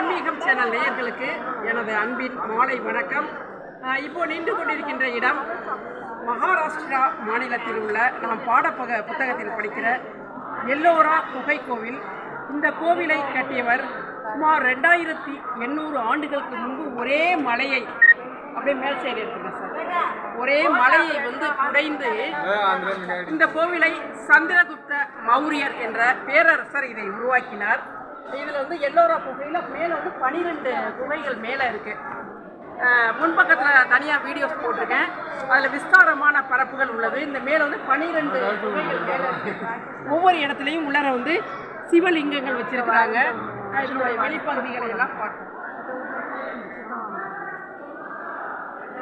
ஆன்மீகம் சேனல் நேயர்களுக்கு எனது அன்பின் மாலை வணக்கம். இப்போ நின்று கொண்டிருக்கின்ற இடம் மகாராஷ்டிரா மாநிலத்தில் உள்ள நாம் பாடப்பக புத்தகத்தில் படிக்கிற எல்லோரா குகை கோவில். இந்த கோவிலை கட்டியவர் சுமார் ரெண்டாயிரத்தி எண்ணூறு ஆண்டுகளுக்கு முன்பு ஒரே மலையை அப்படியே மேல் சைடு இருக்குங்க சார் ஒரே மலையை வந்து குடைந்து இந்த கோவிலை சந்திரகுப்த மௌரியர் என்ற பேரரசர் இதை உருவாக்கினார். இதில் வந்து எல்லோரா குகையில் மேலே வந்து பனிரெண்டு குகைகள் மேலே இருக்கு. அஹ் முன்பக்கத்தில் தனியாக வீடியோஸ் போட்டிருக்கேன். அதில் விஸ்தாரமான பரப்புகள் உள்ளது. இந்த மேலே வந்து பனிரெண்டு குகைகள் மேலே இருக்கு. ஒவ்வொரு இடத்துலையும் உள்ளர வந்து சிவலிங்கங்கள் வச்சிருக்கிறாங்க. இதனுடைய வெளிப்பகுதிகளை எல்லாம் பார்ப்போம்.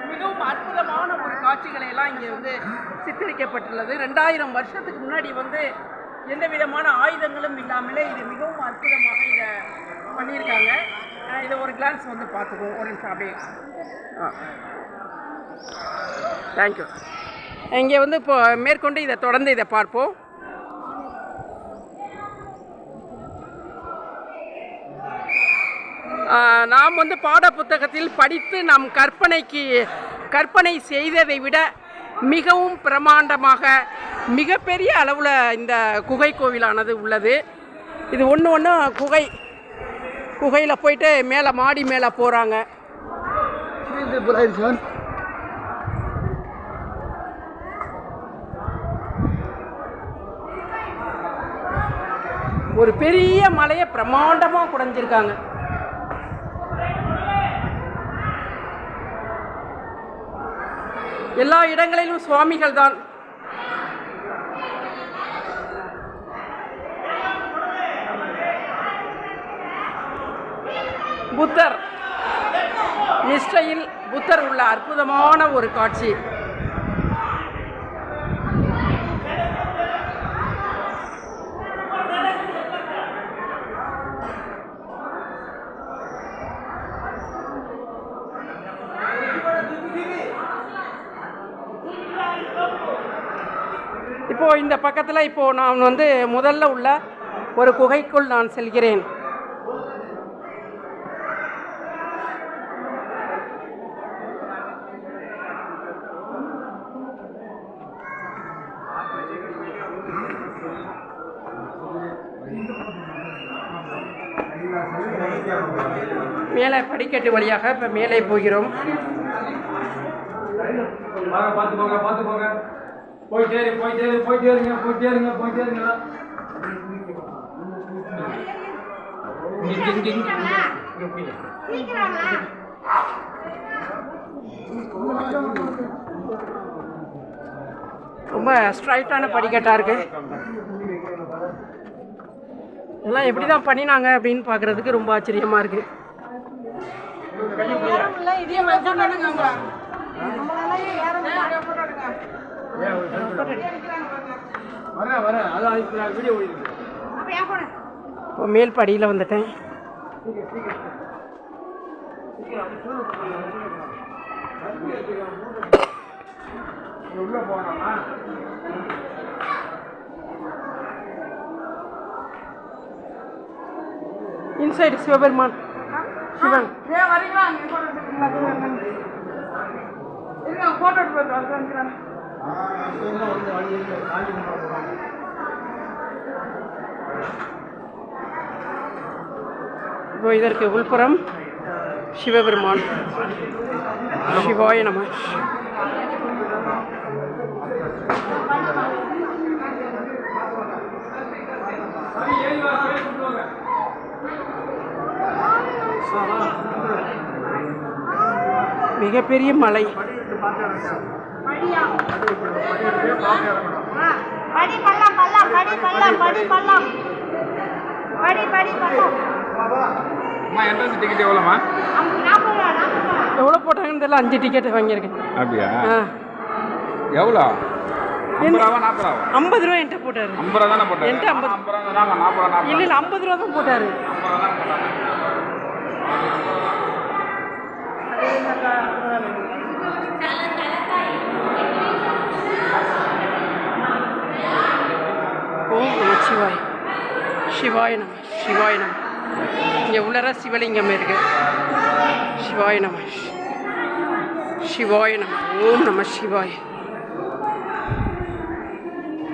மிகவும் அற்புதமான ஒரு காட்சிகளை எல்லாம் இங்கே வந்து சித்தரிக்கப்பட்டுள்ளது. ரெண்டாயிரம் வருஷத்துக்கு முன்னாடி வந்து எந்த விதமான ஆயுதங்களும் இல்லாமலே இது மிகவும் அற்புதமாக இதை பண்ணியிருக்காங்க. இதை ஒரு கிளான்ஸ் வந்து பார்த்துக்குவோம். ஒரு நிமிஷம் அப்படியே. தேங்க்யூ இங்கே வந்து இப்போ மேற்கொண்டு இதை தொடர்ந்து இதை பார்ப்போம். நாம் வந்து பாட புத்தகத்தில் படித்து நம் கற்பனைக்கு கற்பனை செய்ததை விட மிகவும் பிரமாண்டமாக மிகப்பெரிய அளவில் இந்த குகை கோவிலானது உள்ளது. இது ஒன்று ஒன்று குகை குகையில் போயிட்டு மேலே மாடி மேலே போகிறாங்க ஒரு பெரிய மலையை பிரமாண்டமாக குடைஞ்சிருக்காங்க. எல்லா இடங்களிலும் சுவாமிகள் தான் புத்தர். நிஷ்டையில் புத்தர் உள்ள அற்புதமான ஒரு காட்சி. இப்போது இந்த பக்கத்தில் இப்போது நான் வந்து முதல்ல உள்ள ஒரு குகைக்குள் நான் செல்கிறேன். மேலே படிக்கட்டு வழியாக இப்போ மேலே போகிறோம். பார்த்து போங்க பார்த்து போங்க. போயிட்டே இரு போயிட்டே இரு போயிட்டே இருங்க இருங்க இருங்க. ரொம்ப ஸ்ட்ரைட்டான படிக்கட்டாக இருக்கு. இதெல்லாம் எப்படி தான் பண்ணினாங்க அப்படின்னு பார்க்குறதுக்கு ரொம்ப ஆச்சரியமாக இருக்கு. வரேன் வரேன் அதான் இப்போ நான் வீடியோ ஓடிருக்கு இப்போ மேல் படியில் வந்துட்டேன். உள்ள போனோமா இன்சைடு சிவபெருமான் சிவன். இப்போ இதற்கு உள்புறம் சிவபெருமான். சிவாய நம. மிகப்பெரிய மலை. படி பள்ளம் பள்ளம் படி பள்ளம் படி பள்ளம். படி படி பள்ளம். அம்மா என்ட்ரன்ஸ் டிக்கெட் எவ்வளோமா அம்- நாற்பது ரூபா நாற்பது ரூபா. எவ்வளோ போட்டாங்கன்னு தெரியல அஞ்சு டிக்கெட் வாங்கியிருக்கேன். அப்படியா? எவ்வளோ? ஐம்பது ரூபா என்கிட்ட போட்டார். ஐம்பது ரூபா தானே போட்டேன் என்கிட்ட ஐம்பது. ஐம்பது ரூபா இல்லை ஐம்பது ரூபா தான் போட்டார் ஐம்பது ரூபா தான் போட்டாங்க ஓம் நம சிவாய நம சிவாய நம. இங்கே இங்கே உள்ளர சிவலிங்கம் இருக்கு. சிவாய நம சிவாய நம ஓம் நம சிவாய.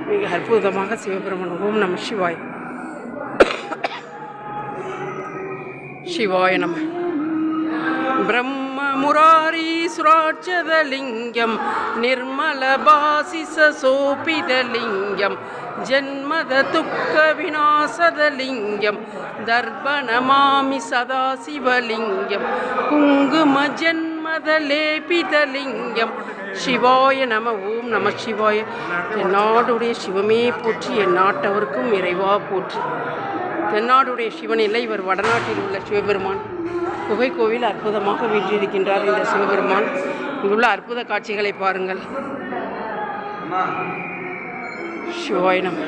மிக அற்புதமாக சிவபெருமன் ஓம் நம சிவாய். சிவாய நம. பிரம்ம முராரி முராரீஸ்வராட்சதலிங்கம் நிர்மலபாசிச சோபிதலிங்கம் ஜன்மத துக்க விநாசதலிங்கம் தர்பணமாமி சதாசிவலிங்கம் குங்கும ஜென்மத லேபிதலிங்கம் சிவாய நம ஓம் நம சிவாய நாடுடைய சிவமே போற்றி என் நாட்டவருக்கும் இறைவா போற்றி. தென்னாடுடைய சிவன் இல்லை இவர் வடநாட்டில் உள்ள சிவபெருமான். குகை கோவில் அற்புதமாக வீற்றிருக்கின்றார் இந்த சிவபெருமான். இங்குள்ள அற்புத காட்சிகளை பாருங்கள். சிவாய நம.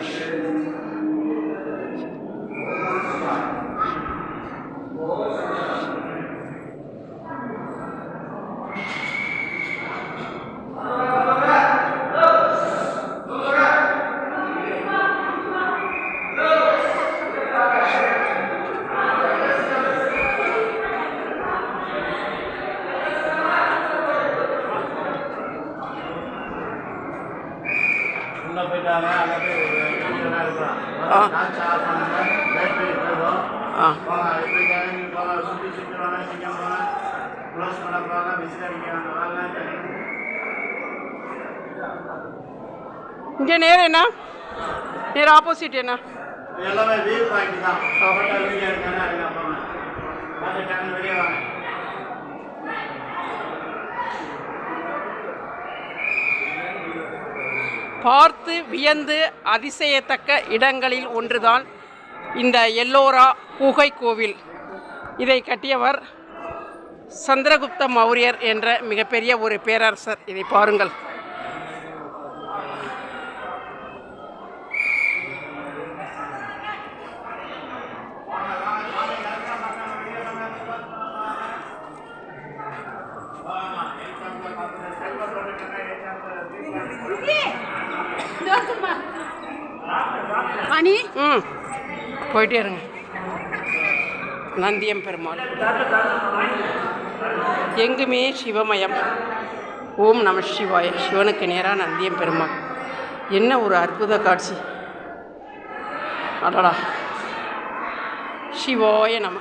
இங்கே நேரம் என்ன? நேர் ஆப்போசிட் என்ன? எல்லாமே வியூ பாயிண்ட் தான். பார்த்து வியந்து அதிசயத்தக்க இடங்களில் ஒன்றுதான் இந்த எல்லோரா குகை கோவில். இதை கட்டியவர் சந்திரகுப்த மௌரியர் என்ற மிகப்பெரிய ஒரு பேரரசர். இதை பாருங்கள். அணி ம். போயிட்டே இருங்க. நந்தியம் பெருமாள். எங்குமே சிவமயம். ஓம் நம சிவாய. சிவனுக்கு நேராக நந்தியம் பெருமாள். என்ன ஒரு அற்புத காட்சி. அடடா. சிவாய நம.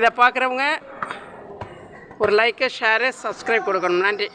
இதை பார்க்குறவங்க ஒரு லைக்கு ஷேரு சப்ஸ்கிரைப் கொடுக்கணும். நன்றி.